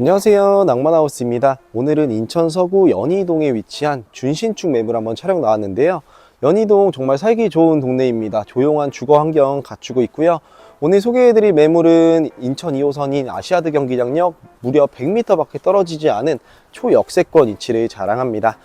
안녕하세요. 낭만하우스입니다. 오늘은 인천 서구 연희동에 위치한 준신축 매물 한번 촬영 나왔는데요. 연희동 정말 살기 좋은 동네입니다. 조용한 주거 환경 갖추고 있고요. 오늘 소개해드릴 매물은 인천 2호선인 아시아드 경기장역 무려 100m 밖에 떨어지지 않은 초역세권 위치를 자랑합니다.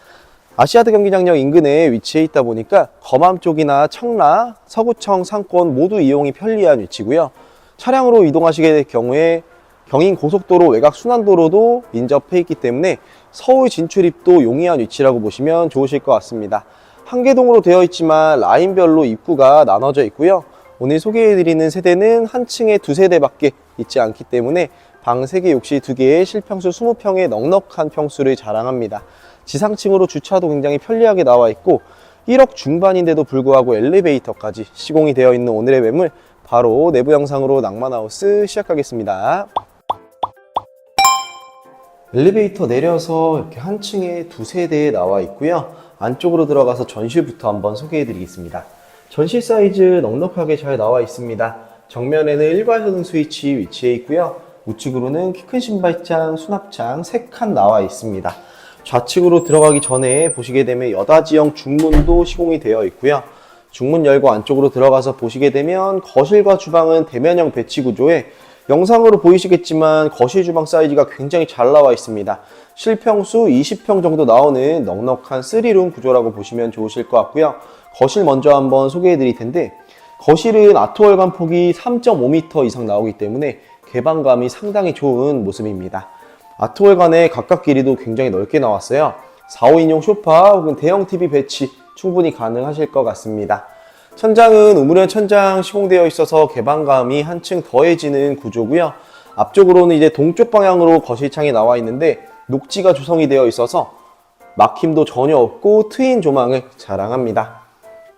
아시아드 경기장역 인근에 위치해 있다 보니까 검암 쪽이나 청라, 서구청, 상권 모두 이용이 편리한 위치고요. 차량으로 이동하시게 될 경우에 경인 고속도로 외곽 순환도로도 인접해 있기 때문에 서울 진출입도 용이한 위치라고 보시면 좋으실 것 같습니다. 한 개동으로 되어 있지만 라인별로 입구가 나눠져 있고요. 오늘 소개해드리는 세대는 한 층에 두 세대밖에 있지 않기 때문에 방 3개, 욕실 2개에 실평수 20평의 넉넉한 평수를 자랑합니다. 지상층으로 주차도 굉장히 편리하게 나와 있고 1억 중반인데도 불구하고 엘리베이터까지 시공이 되어 있는 오늘의 매물 바로 내부 영상으로 낭만하우스 시작하겠습니다. 엘리베이터 내려서 이렇게 한 층에 두 세 대에 나와 있고요. 안쪽으로 들어가서 전실부터 한번 소개해 드리겠습니다. 전실 사이즈 넉넉하게 잘 나와 있습니다. 정면에는 일괄효능 스위치 위치해 있고요. 우측으로는 키 큰 신발장, 수납장 3칸 나와 있습니다. 좌측으로 들어가기 전에 보시게 되면 여다지형 중문도 시공이 되어 있고요. 중문 열고 안쪽으로 들어가서 보시게 되면 거실과 주방은 대면형 배치 구조에 영상으로 보이시겠지만 거실 주방 사이즈가 굉장히 잘 나와 있습니다. 실평수 20평 정도 나오는 넉넉한 3룸 구조라고 보시면 좋으실 것 같고요. 거실 먼저 한번 소개해 드릴 텐데 거실은 아트월간 폭이 3.5m 이상 나오기 때문에 개방감이 상당히 좋은 모습입니다. 아트월간의 각각 길이도 굉장히 넓게 나왔어요. 4, 5인용 소파 혹은 대형 TV 배치 충분히 가능하실 것 같습니다. 천장은 우물형 천장 시공되어 있어서 개방감이 한층 더해지는 구조고요. 앞쪽으로는 이제 동쪽 방향으로 거실창이 나와 있는데 녹지가 조성이 되어 있어서 막힘도 전혀 없고 트인 조망을 자랑합니다.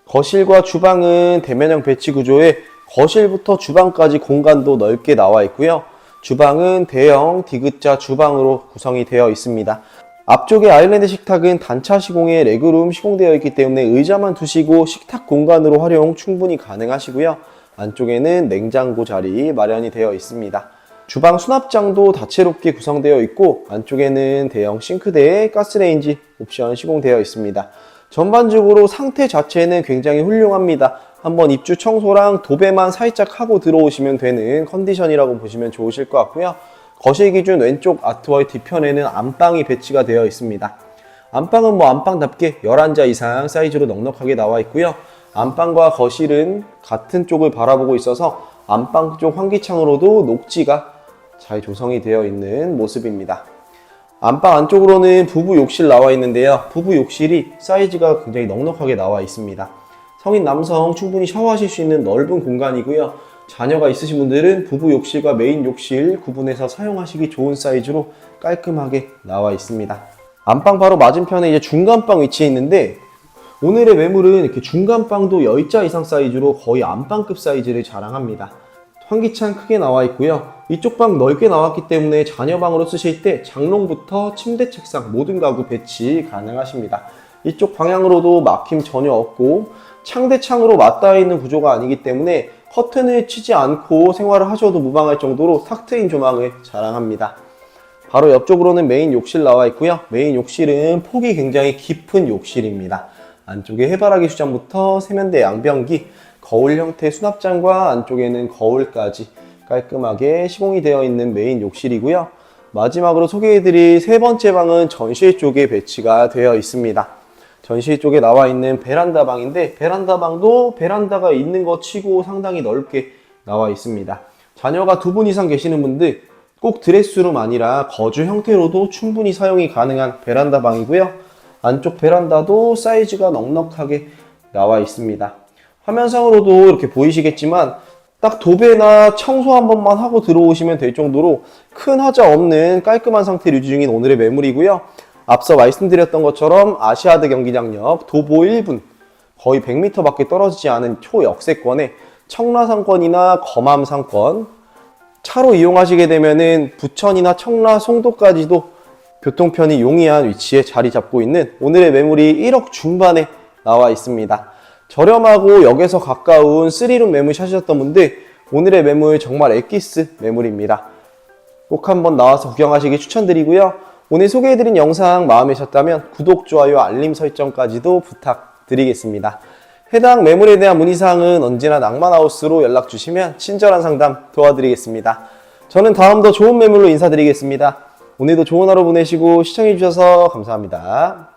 거실과 주방은 대면형 배치 구조에 거실부터 주방까지 공간도 넓게 나와 있고요. 주방은 대형 디귿자 주방으로 구성이 되어 있습니다. 앞쪽에 아일랜드 식탁은 단차 시공에 레그룸 시공되어 있기 때문에 의자만 두시고 식탁 공간으로 활용 충분히 가능하시고요. 안쪽에는 냉장고 자리 마련이 되어 있습니다. 주방 수납장도 다채롭게 구성되어 있고 안쪽에는 대형 싱크대에 가스레인지 옵션 시공되어 있습니다. 전반적으로 상태 자체는 굉장히 훌륭합니다. 한번 입주 청소랑 도배만 살짝 하고 들어오시면 되는 컨디션이라고 보시면 좋으실 것 같고요. 거실 기준 왼쪽 아트월 뒤편에는 안방이 배치가 되어 있습니다. 안방은 뭐 안방답게 11자 이상 사이즈로 넉넉하게 나와 있고요. 안방과 거실은 같은 쪽을 바라보고 있어서 안방 쪽 환기창으로도 녹지가 잘 조성이 되어 있는 모습입니다. 안방 안쪽으로는 부부 욕실 나와 있는데요. 부부 욕실이 사이즈가 굉장히 넉넉하게 나와 있습니다. 성인 남성 충분히 샤워하실 수 있는 넓은 공간이고요. 자녀가 있으신 분들은 부부 욕실과 메인 욕실 구분해서 사용하시기 좋은 사이즈로 깔끔하게 나와 있습니다. 안방 바로 맞은편에 이제 중간방 위치해 있는데 오늘의 매물은 이렇게 중간방도 10자 이상 사이즈로 거의 안방급 사이즈를 자랑합니다. 환기창 크게 나와 있고요. 이쪽 방 넓게 나왔기 때문에 자녀방으로 쓰실 때 장롱부터 침대 책상 모든 가구 배치 가능하십니다. 이쪽 방향으로도 막힘 전혀 없고 창대 창으로 맞닿아 있는 구조가 아니기 때문에 커튼을 치지 않고 생활을 하셔도 무방할 정도로 탁 트인 조망을 자랑합니다. 바로 옆쪽으로는 메인 욕실 나와 있고요. 메인 욕실은 폭이 굉장히 깊은 욕실입니다. 안쪽에 해바라기 수전부터 세면대 양변기, 거울 형태 수납장과 안쪽에는 거울까지 깔끔하게 시공이 되어 있는 메인 욕실이고요. 마지막으로 소개해드릴 세 번째 방은 전실 쪽에 배치가 되어 있습니다. 전실 쪽에 나와 있는 베란다 방인데 베란다 방도 베란다가 있는 것 치고 상당히 넓게 나와 있습니다. 자녀가 두 분 이상 계시는 분들 꼭 드레스룸 아니라 거주 형태로도 충분히 사용이 가능한 베란다 방이고요. 안쪽 베란다도 사이즈가 넉넉하게 나와 있습니다. 화면상으로도 이렇게 보이시겠지만 딱 도배나 청소 한 번만 하고 들어오시면 될 정도로 큰 하자 없는 깔끔한 상태 유지 중인 오늘의 매물이고요. 앞서 말씀드렸던 것처럼 아시아드 경기장역 도보 1분 거의 100m 밖에 떨어지지 않은 초역세권에 청라상권이나 검암상권 차로 이용하시게 되면은 부천이나 청라 송도까지도 교통편이 용이한 위치에 자리 잡고 있는 오늘의 매물이 1억 중반에 나와 있습니다. 저렴하고 역에서 가까운 3룸 매물 찾으셨던 분들 오늘의 매물 정말 엑기스 매물입니다. 꼭 한번 나와서 구경하시기 추천드리고요. 오늘 소개해드린 영상 마음에 드셨다면 구독, 좋아요, 알림 설정까지도 부탁드리겠습니다. 해당 매물에 대한 문의사항은 언제나 낭만하우스로 연락 주시면 친절한 상담 도와드리겠습니다. 저는 다음 더 좋은 매물로 인사드리겠습니다. 오늘도 좋은 하루 보내시고 시청해주셔서 감사합니다.